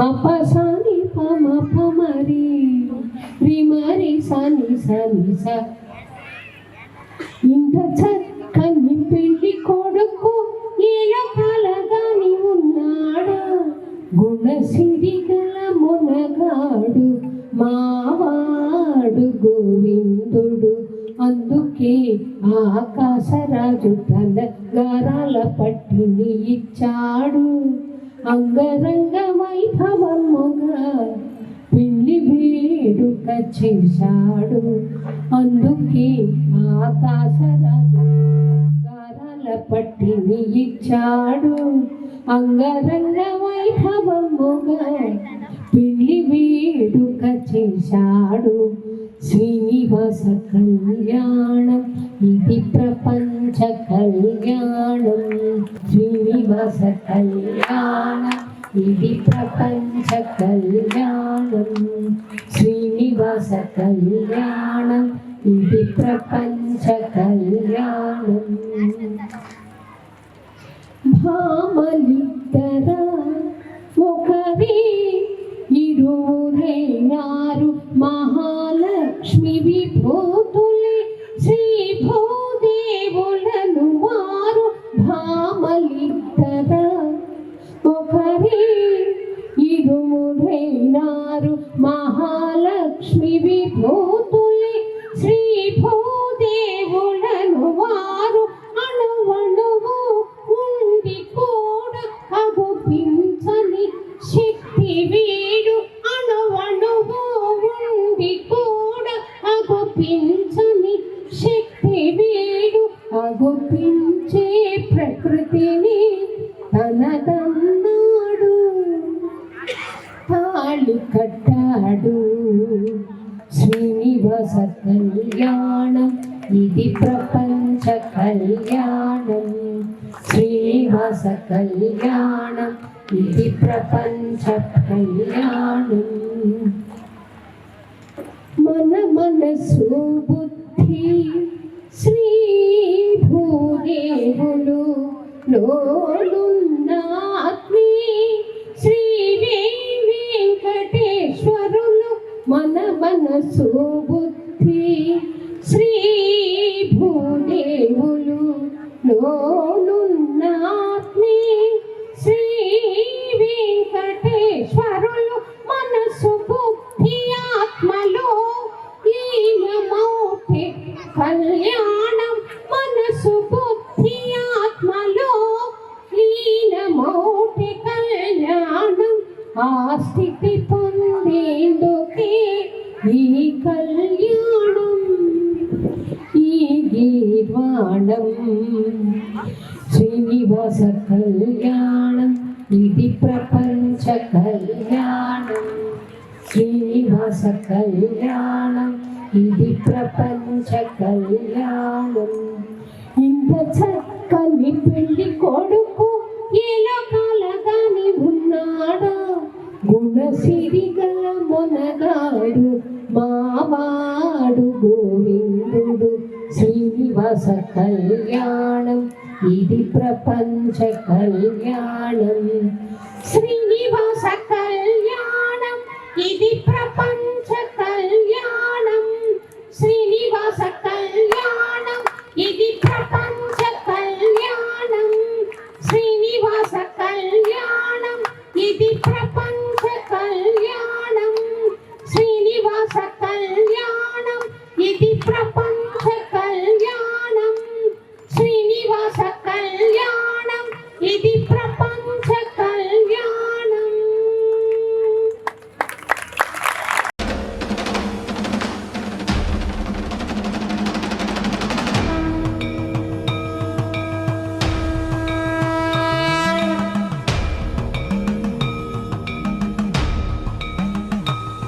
సాని పమ పమరి రిమరి సాని సాని స. ఇంత చక్కని పెళ్ళి కొడుకు ఏలో కలగాని ఉన్నాడా? గుణసిరి గల మునగాడు మావాడు గోవిందుడు. అందుకే ఆకాశరాజు తన గారాల పట్టిని ఇచ్చాడు. అంగరంగ వైభవముగా పెళ్ళి వేడుక చేశాడు. అందుకే ఆకాశరాజు గారాల పట్టిని ఇచ్చాడు. అంగరంగ వైభవముగా పెళ్ళి వేడుక చేశాడు. శ్రీనివాస కళ్యాణం ఇది ప్రపంచ కళ్యాణం. శ్రీనివాస కళ్యాణం ఇది ప్రపంచ కళ్యాణం. శ్రీనివాస కళ్యాణం ఇది ప్రపంచ కళ్యాణం. భామలిద్దరా ఒకరి మహాలక్ష్మి విభూతులి శ్రీ భూదేవులను వారు అణువణువు ఉండి కూడా అగుపించని శక్తి వీడు అణువణువు ఉండి కూడా అగుపించని శక్తి తాళి కట్టాడు. శ్రీనివాస కళ్యాణం ఇది ప్రపంచ కళ్యాణం. శ్రీనివాస కళ్యాణం ఇది ప్రపంచ కళ్యాణం. మన మనసు బుద్ధి శ్రీ భూదేవులు లోనున్న సుబుద్ధి శ్రీ భూదేవులు లోనున్నత్మి శ్రీ వెంకటేశ్వరులు. మనసు బుద్ధి ఆత్మలో. లీనమౌతే కళ్యాణం. మనసు బుద్ధి ఆత్మలో. లీనమౌతే కళ్యాణం. ఆ స్థితి ఈ కళ్యాణం ఈ గీర్వాణం శ్రీనివాస కళ్యాణం ఇది ప్రపంచ కళ్యాణం. శ్రీనివాస కళ్యాణం ఇది ప్రపంచ కళ్యాణం. ఇంత చక్కని పెళ్ళి కొడుకు ఎలా కాలగానే ఉన్నాడా? గుణసిరి గల మొనగాడు మావాడు గోవిందుడు శ్రీనివాస కళ్యాణం ఇది ప్రపంచ కళ్యాణం శ్రీనివాస కళ్యాణం ఇది ప్రపంచ প্রাপ্য